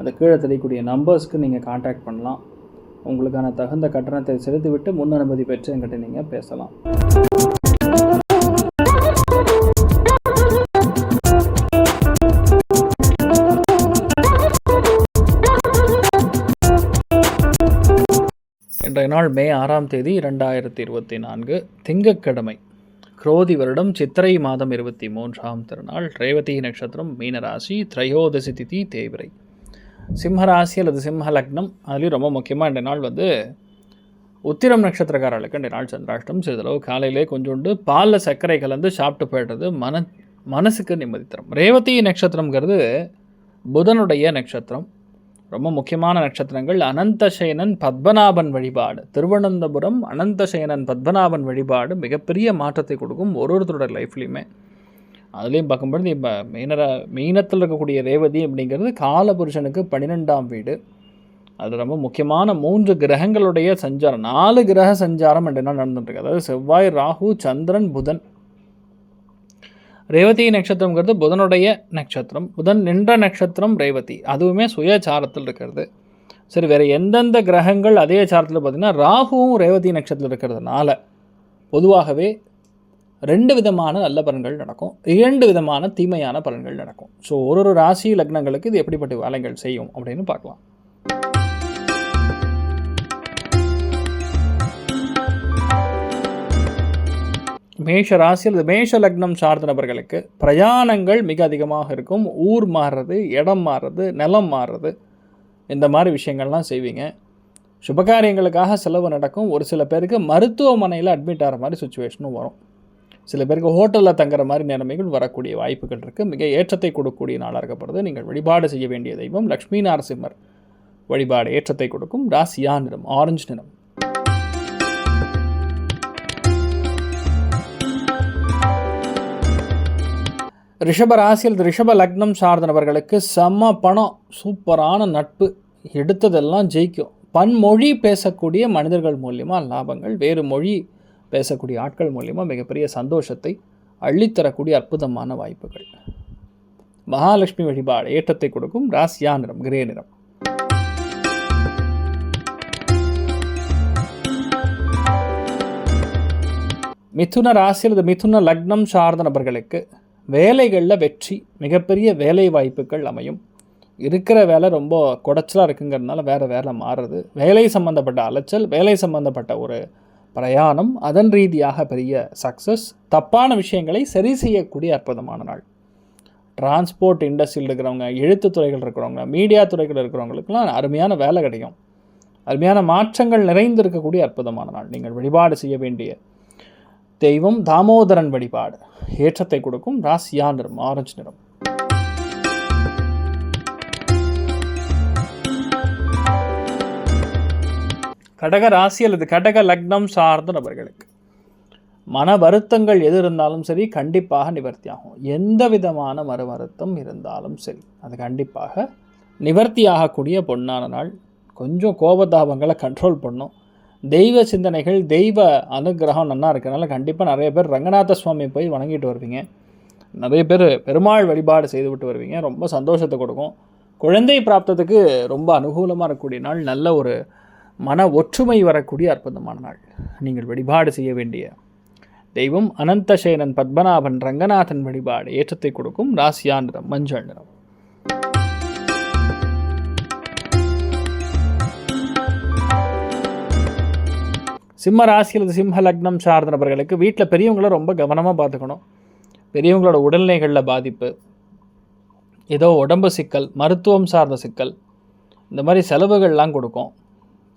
அந்த கீழே தெரியக்கூடிய நம்பர்ஸ்க்கு நீங்கள் காண்டாக்ட் பண்ணலாம். உங்களுக்கான தகுந்த கட்டணத்தை செலுத்திவிட்டு முன் அனுமதி பெற்று என்கிட்ட நீங்கள் பேசலாம். இன்றைய நாள் மே ஆறாம் தேதி இரண்டாயிரத்தி இருபத்தி நான்கு. திங்கட்கிழமை குரோதி வருடம் சித்திரை மாதம் இருபத்தி மூன்றாம் திருநாள் ரேவதி நட்சத்திரம் மீனராசி திரையோதசி திதி தேவிரை சிம்மராசி அல்லது சிம்ம லக்னம் அதுலேயும் ரொம்ப முக்கியமாக இந்த நாள் வந்து உத்திரம் நட்சத்திரக்காரர்களுக்கு இந்த நாள் சந்திராஷ்டம் சிறிதளவு காலையிலே கொஞ்சோண்டு பாலில் சர்க்கரை கலந்து சாப்பிட்டு போயிடுறது மன மனசுக்கு நிம்மதி தரும். ரேவதி நட்சத்திரங்கிறது புதனுடைய நட்சத்திரம். ரொம்ப முக்கியமான நட்சத்திரங்கள். அனந்தசயனன் பத்மநாபன் வழிபாடு. திருவனந்தபுரம் அனந்தசயனன் பத்மநாபன் வழிபாடு மிகப்பெரிய மாற்றத்தை கொடுக்கும் ஒரு ஒருத்தரோட லைஃப்லையுமே அதுலேயும் பார்க்கும்பொழுது இப்போ மீனர மீனத்தில் இருக்கக்கூடிய ரேவதி அப்படிங்கிறது காலபுருஷனுக்கு பன்னிரெண்டாம் வீடு. அது ரொம்ப முக்கியமான மூன்று கிரகங்களுடைய சஞ்சாரம். நாலு கிரக சஞ்சாரம் என்ற நாள் நடந்துட்டுருக்கு? அதாவது செவ்வாய் ராகு சந்திரன் புதன். ரேவதி நட்சத்திரங்கிறது புதனுடைய நட்சத்திரம். புதன் நின்ற நட்சத்திரம் ரேவதி. அதுவுமே சுயச்சாரத்தில் இருக்கிறது. சரி வேறு எந்தெந்த கிரகங்கள் அதே சாரத்தில் பார்த்திங்கன்னா ராகுவும் ரேவதி நட்சத்திரத்தில் இருக்கிறதுனால பொதுவாகவே ரெண்டு விதமான நல்ல பலன்கள் நடக்கும். இரண்டு விதமான தீமையான பலன்கள் நடக்கும். ஸோ ஒரு ஒரு ராசி லக்னங்களுக்கு இது எப்படிப்பட்ட வேலைகள் செய்யும் அப்படின்னு பார்க்கலாம். மேஷ ராசி அல்லது மேஷ லக்னம் சார்ந்த நபர்களுக்கு பிரயாணங்கள் மிக அதிகமாக இருக்கும். ஊர் மாறுறது இடம் மாறுறது நிலம் மாறுறது இந்த மாதிரி விஷயங்கள்லாம் செய்வீங்க. சுபகாரியங்களுக்காக செலவு நடக்கும். ஒரு சில பேருக்கு மருத்துவமனையில் அட்மிட் ஆகிற மாதிரி சுச்சுவேஷனும் வரும். சில பேருக்கு ஹோட்டலில் தங்குற மாதிரி நிலைமைகள் வரக்கூடிய வாய்ப்புகள் இருக்குது மிக ஏற்றத்தை கொடுக்கக்கூடிய நாளாக இருக்கப்படுது. நீங்கள் வழிபாடு செய்ய வேண்டிய தெய்வம் லக்ஷ்மி நாரசிம்மர். வழிபாடு ஏற்றத்தை கொடுக்கும் ராசியா நிறம் ஆரஞ்சு நிறம். ரிஷப ராசியில் ரிஷப லக்னம் சார்ந்தவர்களுக்கு செம்ம பணம் சூப்பரான நட்பு. எடுத்ததெல்லாம் ஜெயிக்கும். பன்மொழி பேசக்கூடிய மனிதர்கள் மூலியமாக லாபங்கள் வேறு மொழி பேசக்கூடிய ஆட்கள் மூலிமா மிகப்பெரிய சந்தோஷத்தை அள்ளித்தரக்கூடிய அற்புதமான வாய்ப்புகள். மகாலட்சுமி வழிபாடு ஏற்றத்தை கொடுக்கும் ராசியா நிறம் கிரே நிறம். மிதுன ராசி அல்லது மிதுன லக்னம் சார்ந்த நபர்களுக்கு வேலைகளில் வெற்றி மிகப்பெரிய வேலை வாய்ப்புகள் அமையும். இருக்கிற வேலை ரொம்ப குடைச்சலாக இருக்குங்கிறதுனால வேறு வேலை மாறுறது வேலை சம்மந்தப்பட்ட அலைச்சல் வேலை சம்மந்தப்பட்ட ஒரு பிரயாணம் அதன் ரீதியாக பெரிய சக்ஸஸ் தப்பான விஷயங்களை சரி செய்யக்கூடிய அற்புதமான நாள். டிரான்ஸ்போர்ட் இண்டஸ்ட்ரியில் இருக்கிறவங்க எழுத்து துறைகள் இருக்கிறவங்க மீடியா துறைகள் இருக்கிறவங்களுக்குலாம் அருமையான வேலை கிடைக்கும். அருமையான மாற்றங்கள் நிறைந்திருக்கக்கூடிய அற்புதமான நாள். நீங்கள் வழிபாடு செய்ய வேண்டிய தெய்வம் தாமோதரன் வழிபாடு. ஏற்றத்தை கொடுக்கும் ராசியா நிறம் ஆரஞ்சு நிறம். கடக ராசி அல்லது கடக லக்னம் சார்ந்த நபர்களுக்கு மன வருத்தங்கள் எது இருந்தாலும் சரி கண்டிப்பாக நிவர்த்தியாகும். எந்த விதமான மறு வருத்தம் இருந்தாலும் சரி அது கண்டிப்பாக நிவர்த்தியாகக்கூடிய பொன்னான நாள். கொஞ்சம் கோபதாபங்களை கண்ட்ரோல் பண்ணும். தெய்வ சிந்தனைகள் தெய்வ அனுகிரகம் நல்லா இருக்கிறனால கண்டிப்பாக நிறைய பேர் ரங்கநாத சுவாமி போய் வணங்கிட்டு வருவீங்க. நிறைய பேர் பெருமாள் வழிபாடு செய்து விட்டு வருவீங்க. ரொம்ப சந்தோஷத்தை கொடுக்கும். குழந்தை பிராப்தத்துக்கு ரொம்ப அனுகூலமாக இருக்கக்கூடிய நாள். நல்ல ஒரு மன ஒற்றுமை வரக்கூடிய அற்புதமான நாள். நீங்கள் வழிபாடு செய்ய வேண்டிய தெய்வம் அனந்தசேனன் பத்மநாபன் ரங்கநாதன் வழிபாடு ஏற்றத்தை கொடுக்கும் ராசியா நிறம் மஞ்சள் நிறம். சிம்ம ராசி அல்லது சிம்ம லக்னம் சார்ந்த நபர்களுக்கு வீட்டில் பெரியவங்கள ரொம்ப கவனமாக பார்த்துக்கணும். பெரியவங்களோட உடல்நிலைகளில் பாதிப்பு ஏதோ உடம்பு சிக்கல் மருத்துவம் சார்ந்த சிக்கல் இந்த மாதிரி செலவுகள்லாம் கொடுக்கும்.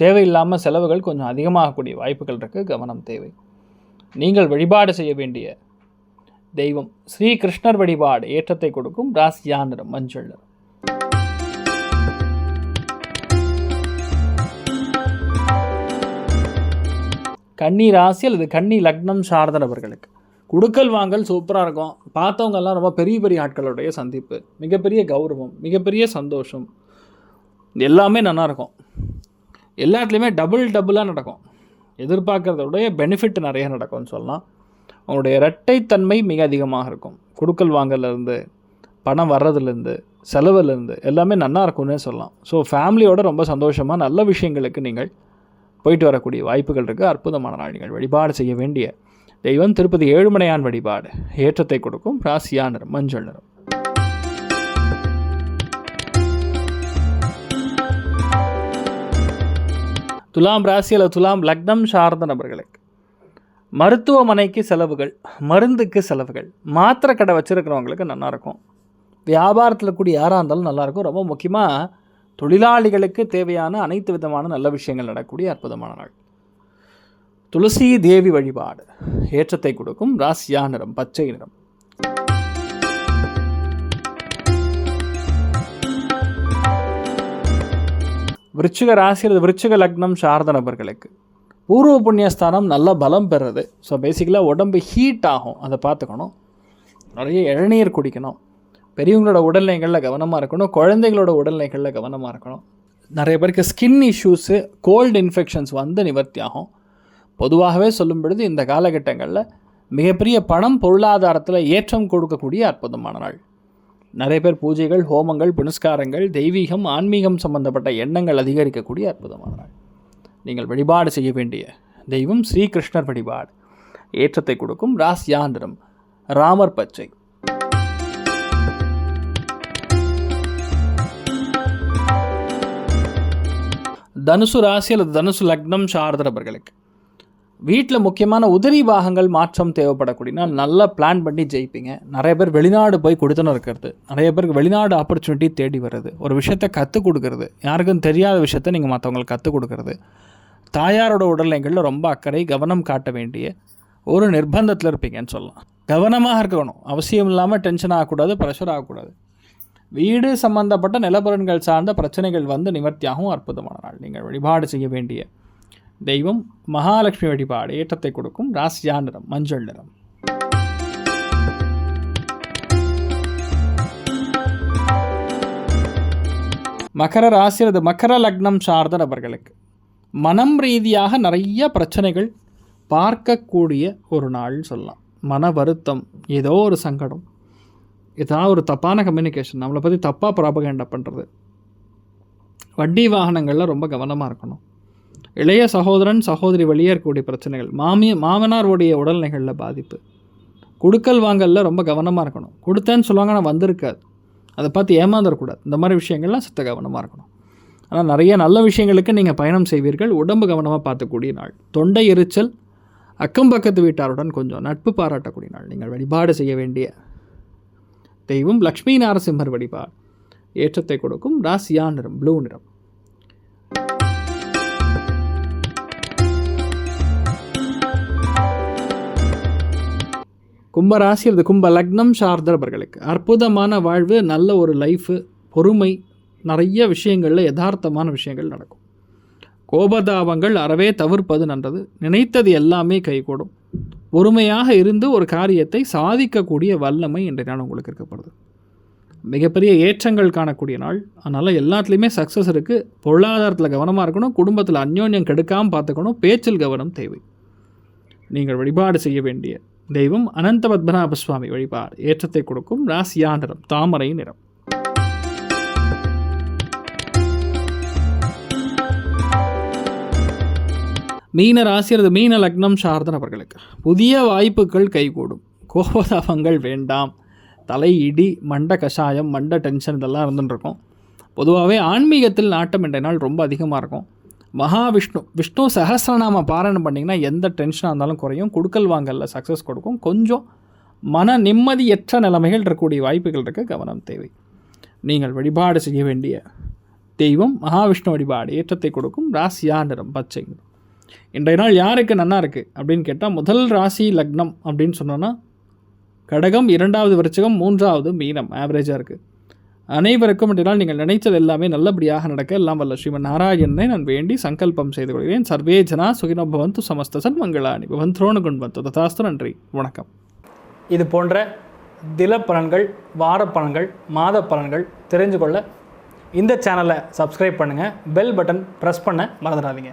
தேவையில்லாமல் செலவுகள் கொஞ்சம் அதிகமாகக்கூடிய வாய்ப்புகள் இருக்க. கவனம் தேவை. நீங்கள் வழிபாடு செய்ய வேண்டிய தெய்வம் ஸ்ரீ கிருஷ்ணர் வழிபாடு ஏற்றத்தை கொடுக்கும் ராசியான மஞ்சள் கன்னி ராசி அல்லது கன்னி லக்னம் சார்ந்தவர்களுக்கு கொடுக்கல் வாங்கல் சூப்பராக இருக்கும். பார்த்தவங்கெல்லாம் ரொம்ப பெரிய பெரிய ஆட்களுடைய சந்திப்பு. மிகப்பெரிய கௌரவம் மிகப்பெரிய சந்தோஷம். எல்லாமே நல்லாயிருக்கும் எல்லாத்துலேயுமே டபுள் டபுளாக நடக்கும். எதிர்பார்க்குறதோடைய பெனிஃபிட் நிறைய நடக்கும்னு சொல்லலாம். உங்களுடைய இரட்டைத்தன்மை மிக அதிகமாக இருக்கும். குடுக்கல் வாங்கலேருந்து பணம் வர்றதுலேருந்து செலவுலேருந்து எல்லாமே நல்லா இருக்கும்னே சொல்லலாம். ஸோ ஃபேமிலியோட ரொம்ப சந்தோஷமாக நல்ல விஷயங்களுக்கு நீங்கள் போயிட்டு வரக்கூடிய வாய்ப்புகள் இருக்குது அற்புதமான நாள். நீங்கள் வழிபாடு செய்ய வேண்டிய தெய்வம் திருப்பதி ஏழுமலையான் வழிபாடு ஏற்றத்தை கொடுக்கும். ராசியா நிறம் மஞ்சள் நிறம். துலாம் ராசி அல்லது துலாம் லக்னம் சார்ந்த நபர்களுக்கு மருத்துவமனைக்கு செலவுகள் மருந்துக்கு செலவுகள் மாத்திரை கடை வச்சுருக்கிறவங்களுக்கு நல்லாயிருக்கும் வியாபாரத்தில் கூடிய யாராக இருந்தாலும் நல்லாயிருக்கும் ரொம்ப முக்கியமாக தொழிலாளிகளுக்கு தேவையான அனைத்து விதமான நல்ல விஷயங்கள் நடக்கக்கூடிய அற்புதமான நாள். துளசி தேவி வழிபாடு ஏற்றத்தை கொடுக்கும். ராசியா நிறம் பச்சை நிறம். விருச்சிக ராசி அல்லது விருச்சிக லக்னம் சார்ந்த நபர்களுக்கு. பூர்வ புண்ணியஸ்தானம் நல்ல பலம் பெறுறது. ஸோ பேசிக்கலாக உடம்பு ஹீட் ஆகும். அதை பார்த்துக்கணும். நிறைய இளநீர் குடிக்கணும். பெரியவங்களோட உடல்நிலைகளில் கவனமாக இருக்கணும். குழந்தைகளோட உடல்நிலைகளில் கவனமாக இருக்கணும். நிறைய பேருக்கு ஸ்கின் இஷ்யூஸு கோல்டு இன்ஃபெக்ஷன்ஸ் வந்து நிவர்த்தி ஆகும். பொதுவாகவே சொல்லும் பொழுது இந்த காலகட்டங்களில் மிகப்பெரிய பணம் பொருளாதாரத்தில் ஏற்றம் கொடுக்கக்கூடிய அற்புதமான நாள். நிறைய பேர் பூஜைகள் ஹோமங்கள் புனஸ்காரங்கள் தெய்வீகம் ஆன்மீகம் சம்பந்தப்பட்ட எண்ணங்கள் அதிகரிக்கக்கூடிய அற்புதமான நாள். நீங்கள் வழிபாடு செய்ய வேண்டிய தெய்வம் ஸ்ரீகிருஷ்ணர் வழிபாடு. ஏற்றத்தை கொடுக்கும் ராசியாந்திரம் ராமர் பச்சை. தனுசு ராசி அல்லது தனுசு லக்னம் சார்ந்தவர்களுக்கு வீட்டில் முக்கியமான உதிரி பாகங்கள் மாற்றம் தேவைப்படக்கூடியனா நல்லா பிளான் பண்ணி ஜெயிப்பீங்க. நிறைய பேர் வெளிநாடு போய் கொடுத்துன்னு இருக்கிறது. நிறைய பேருக்கு வெளிநாடு ஆப்பர்ச்சுனிட்டி தேடி வருது ஒரு விஷயத்தை கற்றுக் கொடுக்கறது. யாருக்கும் தெரியாத விஷயத்த நீங்கள் மற்றவங்களுக்கு கற்றுக் கொடுக்கறது. தாயாரோட உடல்நிலைகளில் ரொம்ப அக்கறை கவனம் காட்ட வேண்டிய ஒரு நிர்பந்தத்தில் இருப்பீங்கன்னு சொல்லலாம். கவனமாக இருக்கணும். அவசியம் இல்லாமல் டென்ஷன் ஆகக்கூடாது ப்ரெஷர் ஆகக்கூடாது. வீடு சம்பந்தப்பட்ட நிலப்பரன்கள் சார்ந்த பிரச்சனைகள் வந்து நிவர்த்தியாகவும் அற்புதமான நாள். நீங்கள் வழிபாடு செய்ய வேண்டிய தெய்வம் மகாலட்சுமி வழிபாடு ஏற்றத்தை கொடுக்கும் ராசியா நிறம் மஞ்சள் நிறம். மகர ராசி அல்லது மகர லக்னம் சார்ந்த நபர்களுக்கு மனம் ரீதியாக நிறைய பிரச்சனைகள் பார்க்கக்கூடிய ஒரு நாள் சொல்லலாம். மன வருத்தம் ஏதோ ஒரு சங்கடம் ஏதாவது ஒரு தப்பான கம்யூனிகேஷன் நம்மளை பற்றி தப்பாக ப்ராபகேண்டா பண்ணுறது வண்டி வாகனங்களில் ரொம்ப கவனமாக இருக்கணும். இளைய சகோதரன் சகோதரி வழியாக இருக்கக்கூடிய பிரச்சனைகள். மாமி மாமனாருடைய உடல்நிலைகளில் பாதிப்பு. கொடுக்கல் வாங்கலில் ரொம்ப கவனமாக இருக்கணும். கொடுத்தேன்னு சொல்லுவாங்க ஆனால் வந்திருக்காது. அதை பார்த்து ஏமாந்துடக்கூடாது இந்த மாதிரி விஷயங்கள்லாம் சுத்த கவனமாக இருக்கணும். ஆனால் நிறைய நல்ல விஷயங்களுக்கு நீங்கள் பயணம் செய்வீர்கள். உடம்பு கவனமாக பார்த்துக்கூடிய நாள். தொண்டை எரிச்சல் அக்கம் பக்கத்து வீட்டாருடன் கொஞ்சம் நட்பு பாராட்டக்கூடிய நாள். நீங்கள் வழிபாடு செய்ய வேண்டிய தெய்வம் லக்ஷ்மி நாரசிம்மர் வழிபாடு. ஏற்றத்தை கொடுக்கும். ராசியா நிறம் ப்ளூ நிறம். கும்பராசி அல்லது கும்ப லக்னம் சார்ந்தவர்களுக்கு அற்புதமான வாழ்வு நல்ல ஒரு லைஃபு பொறுமை நிறைய விஷயங்களில் யதார்த்தமான விஷயங்கள் நடக்கும். கோபதாபங்கள் அறவே தவிர்ப்பது நன்றது. நினைத்தது எல்லாமே கைகூடும். பொறுமையாக இருந்து ஒரு காரியத்தை சாதிக்கக்கூடிய வல்லமை இன்றைய நாள் உங்களுக்கு இருக்கப்படுது மிகப்பெரிய ஏற்றங்கள் காணக்கூடிய நாள். அதனால் எல்லாத்துலேயுமே சக்ஸஸ் இருக்குது பொருளாதாரத்தில் கவனமாக இருக்கணும். குடும்பத்தில் அந்யோன்யம் கெடுக்காமல் பார்த்துக்கணும். பேச்சில் கவனம் தேவை. நீங்கள் வழிபாடு செய்ய வேண்டிய தெய்வம் அனந்த பத்மநாப சுவாமி வழிபாடு ஏற்றத்தை கொடுக்கும் ராசியா நிறம் தாமரை நிறம் மீன ராசியரது மீன லக்னம் சார்ந்த நபர்களுக்கு புதிய வாய்ப்புகள் கைகூடும் கோபதாபங்கள் வேண்டாம் தலை இடி மண்ட கஷாயம் மண்ட டென்ஷன் இதெல்லாம் இருந்துட்டுருக்கும் பொதுவாகவே ஆன்மீகத்தில் நாட்டம் என்ற நாள் ரொம்ப அதிகமாக இருக்கும் மகாவிஷ்ணு விஷ்ணு சஹசிரநாம பாராயணம் பண்ணிங்கன்னா எந்த டென்ஷனாக இருந்தாலும் குறையும். கொடுக்கல் வாங்கலில் சக்ஸஸ் கொடுக்கும். கொஞ்சம் மன நிம்மதியற்ற நிலைமைகள் இருக்கக்கூடிய வாய்ப்புகள் இருக்க. கவனம் தேவை. நீங்கள் வழிபாடு செய்ய வேண்டிய தெய்வம் மகாவிஷ்ணு வழிபாடு. ஏற்றத்தை கொடுக்கும். ராசியா நிறம்? பச்சை. இன்றைய நாள் யாருக்கு நன்னா இருக்குது அப்படின்னு கேட்டால் முதல் ராசி லக்னம் அப்படின்னு சொன்னோன்னா கடகம் இரண்டாவது விருச்சகம் மூன்றாவது மீனம். ஆவரேஜாக இருக்குது அனைவருக்கும் என்றால் நீங்கள் நினைத்தது எல்லாமே நல்லபடியாக நடக்க. எல்லாம் வல்ல ஸ்ரீமன் நாராயணனை நான் வேண்டி சங்கல்பம் செய்து கொள்கிறேன். சர்வே ஜனா சுகினோ பவந்து சமஸ்த பவன் பவந்த்ரோணு குண்பந்து ததாஸ்து நன்றி. வணக்கம். இது போன்ற தில பலன்கள் வார பலன்கள் மாத பலன்கள் தெரிஞ்சு கொள்ள இந்த சேனலை சப்ஸ்கிரைப் பண்ணுங்கள் பெல் பட்டன் ப்ரெஸ் பண்ண மறந்துடாதீங்க.